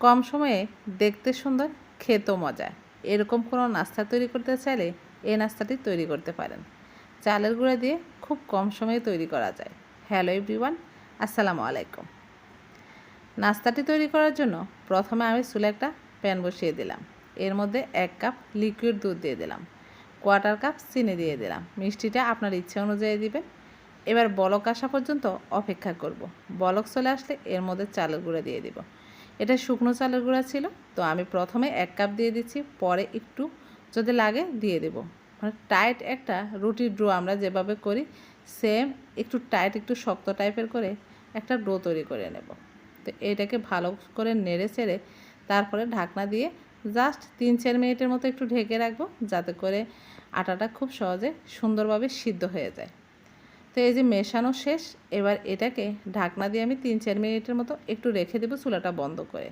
কম সময়ে দেখতে সুন্দর, খেতেও মজা। এরকম কোনো নাস্তা তৈরি করতে চাইলে এই নাস্তাটি তৈরি করতে পারেন। চালের গুঁড়া দিয়ে খুব কম সময়ে তৈরি করা যায়। হ্যালো এভরিওয়ান, আসসালামু আলাইকুম। নাস্তাটি তৈরি করার জন্য প্রথমে আমি চুলে একটা প্যান বসিয়ে দিলাম। এর মধ্যে এক কাপ লিকুইড দুধ দিয়ে দিলাম। কোয়ার্টার কাপ চিনি দিয়ে দিলাম। মিষ্টিটা আপনার ইচ্ছে অনুযায়ী দিবেন। এবার বলক আসা পর্যন্ত অপেক্ষা করব। বলক চলে আসলে এর মধ্যে চালের গুঁড়া দিয়ে দিব। এটা শুকনো চালের গুঁড়া ছিল, তো আমি প্রথমে এক কাপ দিয়ে দিচ্ছি, পরে একটু যদি লাগে দিয়ে দেব। মানে টাইট একটা রুটির ড্রো আমরা যেভাবে করি সেম একটু টাইট একটু শক্ত টাইপের করে একটা ডো তৈরি করে নেব। তো এইটাকে ভালো করে নেড়ে চেড়ে তারপরে ঢাকনা দিয়ে জাস্ট তিন চার মিনিটের মতো একটু ঢেকে রাখব, যাতে করে আটাটা খুব সহজে সুন্দরভাবে সিদ্ধ হয়ে যায়। তো এই যে মেশানো শেষ, এবার এটাকে ঢাকনা দিয়ে আমি তিন চার মিনিটের মতো একটু রেখে দেবো চুলাটা বন্ধ করে।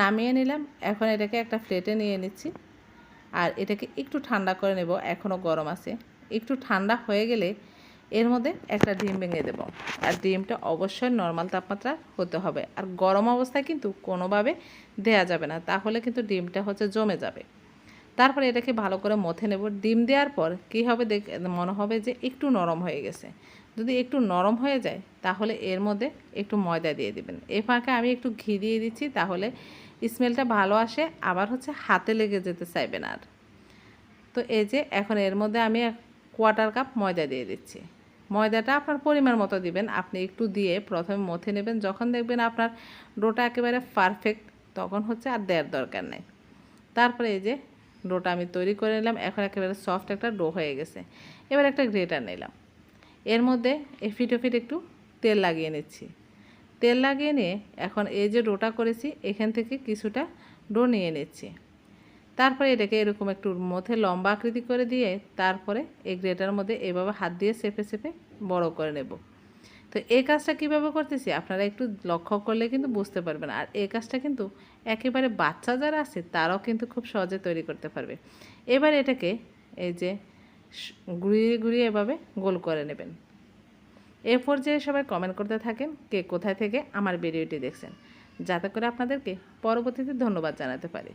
নামিয়ে নিলাম, এখন এটাকে একটা প্লেটে নিয়ে নিচ্ছি। আর এটাকে একটু ঠান্ডা করে নেব এখনও গরম আছে। একটু ঠান্ডা হয়ে গেলে এর মধ্যে একটা ডিম ভেঙে দেব। আর ডিমটা অবশ্যই নর্মাল তাপমাত্রা হতে হবে। আর গরম অবস্থায় কিন্তু কোনোভাবে দেয়া যাবে না, তাহলে কিন্তু ডিমটা হচ্ছে জমে যাবে। তারপরে এটাকে ভালো করে মথে নেব। ডিম দেওয়ার পর কী হবে দেখ, মনে হবে যে একটু নরম হয়ে গেছে। যদি একটু নরম হয়ে যায়, তাহলে এর মধ্যে একটু ময়দা দিয়ে দিবেন। এ ফাঁকে আমি একটু ঘি দিয়ে দিচ্ছি, তাহলে স্মেলটা ভালো আসে, আবার হচ্ছে হাতে লেগে যেতে চাইবে না আর। তো এই যে এখন এর মধ্যে আমি কোয়ার্টার কাপ ময়দা দিয়ে দিচ্ছি। ময়দাটা আপনার পরিমাণ মতো দিবেন, আপনি একটু দিয়ে প্রথমে মথে নেবেন। যখন দেখবেন আপনার ডোটা একেবারে পারফেক্ট তখন হচ্ছে আর দেওয়ার দরকার নেই। তারপরে এই যে ডোটা আমি তৈরি করে নিলাম। এখন একেবারে সফট একটা ডো হয়ে গেছে। এবার একটা গ্রেটার নিলাম। এর মধ্যে এফিট ওফিট একটু তেল লাগিয়ে নিচ্ছি। তেল লাগিয়ে নিয়ে এখন এই যে ডোটা করেছি, এখান থেকে কিছুটা ডো নিয়ে নিচ্ছি। তারপরে এটাকে এরকম একটু মধ্যে লম্বা আকৃতি করে দিয়ে তারপরে এই গ্রেটার মধ্যে এভাবে হাত দিয়ে চেপে চেপে বড় করে নেব। তো এই কাজটা কীভাবে করতেছি? আপনারা একটু লক্ষ্য করলে কিন্তু বুঝতে পারবেন। আর এই কাজটা কিন্তু একেবারে বাচ্চা যারা আছে, তারাও কিন্তু খুব সহজে তৈরি করতে পারবে। এবার এটাকে এই যে ঘুরিয়ে ঘুরিয়ে এভাবে গোল করে নেবেন। এ পর্যায়ে সবাই কমেন্ট করতে থাকেন, কে কোথায় থেকে আমার ভিডিওটি দেখছেন। যাতে করে আপনাদেরকে পরবর্তীতে ধন্যবাদ জানাতে পারি।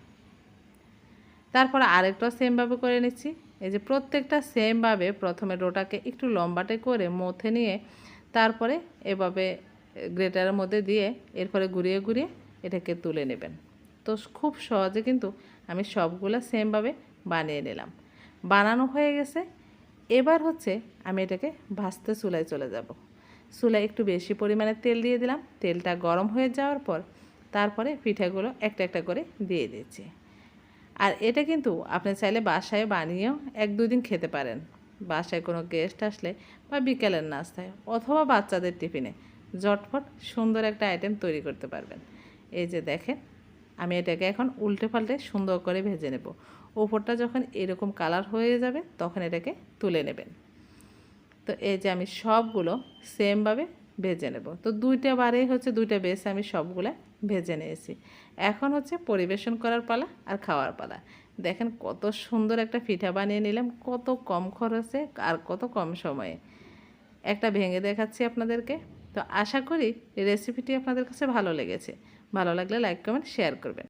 তারপর আরেকটা সেমভাবে করে নিচ্ছি। এই যে প্রত্যেকটা সেমভাবে প্রথমে রোটাকে একটু লম্বাটে করে মথে নিয়ে তারপরে এভাবে গ্রেটারের মধ্যে দিয়ে এরপরে ঘুরিয়ে ঘুরিয়ে এটাকে তুলে নেবেন। তো খুব সহজে কিন্তু আমি সবগুলো সেমভাবে বানিয়ে নিলাম। বানানো হয়ে গেছে। এবার হচ্ছে আমি এটাকে ভাজতে চুলায় চলে যাব। চুলায় একটু বেশি পরিমাণে তেল দিয়ে দিলাম। তেলটা গরম হয়ে যাওয়ার পর তারপরে পিঠাগুলো একটা একটা করে দিয়ে দিচ্ছি। আর এটা কিন্তু আপনি চাইলে বাসায় বানিয়েও এক দুই দিন খেতে পারেন। বাসায় কোনো গেস্ট আসলে বা বিকেলের নাস্তায় অথবা বাচ্চাদের টিফিনে জটফট সুন্দর একটা আইটেম তৈরি করতে পারবেন। এই যে দেখেন, আমি এটাকে এখন উল্টে পাল্টে সুন্দর করে ভেজে নেব। ওপরটা যখন এরকম কালার হয়ে যাবে, তখন এটাকে তুলে নেবেন। তো এই যে আমি সবগুলো সেমভাবে ভেজে নেব। তো দুইটা বারেই হচ্ছে দুইটা বেশ আমি সবগুলো ভেজে নিয়েছি। এখন হচ্ছে পরিবেশন করার পালা আর খাওয়ার পালা। দেখেন কত সুন্দর একটা পিঠা বানিয়ে নিলাম, কত কম খরচে আর কত কম সময়ে। একটা ভেঙে দেখাচ্ছি আপনাদেরকে। তো আশা করি রেসিপিটি আপনাদের কাছে ভালো লেগেছে। ভালো লাগলে লাইক, কমেন্ট, শেয়ার করবেন।